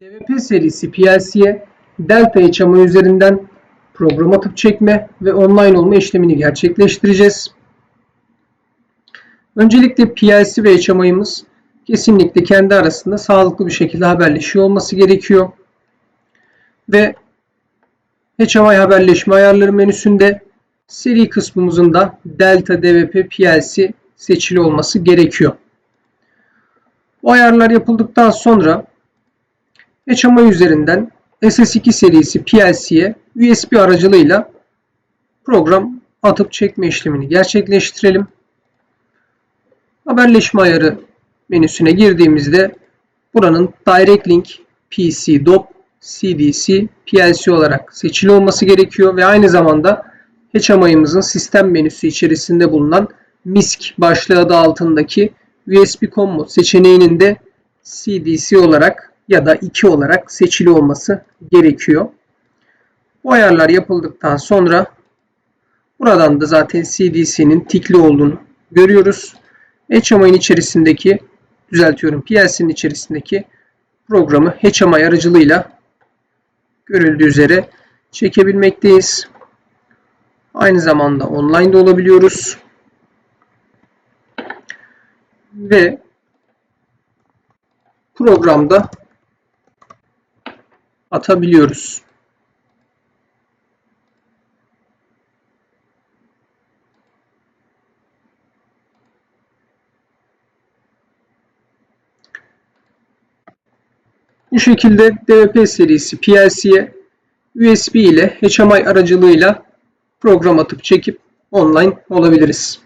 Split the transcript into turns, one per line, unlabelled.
DVP serisi PLC'ye Delta HMI üzerinden program atıp çekme ve online olma işlemini gerçekleştireceğiz. Öncelikle PLC ve HMI'ımız kesinlikle kendi arasında sağlıklı bir şekilde haberleşiyor olması gerekiyor. Ve HMI haberleşme ayarları menüsünde seri kısmımızın da Delta DVP PLC seçili olması gerekiyor. Bu ayarlar yapıldıktan sonra HMI üzerinden SS2 serisi PLC'ye USB aracılığıyla program atıp çekme işlemini gerçekleştirelim. Haberleşme ayarı menüsüne girdiğimizde buranın Direct Link PC DOP CDC PLC olarak seçili olması gerekiyor ve aynı zamanda HMI'ımızın sistem menüsü içerisinde bulunan MISC başlığı adı altındaki USB Combo seçeneğinin de CDC olarak ya da 2 olarak seçili olması gerekiyor. Bu ayarlar yapıldıktan sonra buradan da zaten CDC'nin tikli olduğunu görüyoruz. HMI'nin içerisindeki düzeltiyorum PLC'nin içerisindeki programı HMI aracılığıyla görüldüğü üzere çekebilmekteyiz. Aynı zamanda online de olabiliyoruz. Ve programda atabiliyoruz. Bu şekilde DVP serisi PLC'ye USB ile HMI aracılığıyla program atıp çekip online olabiliriz.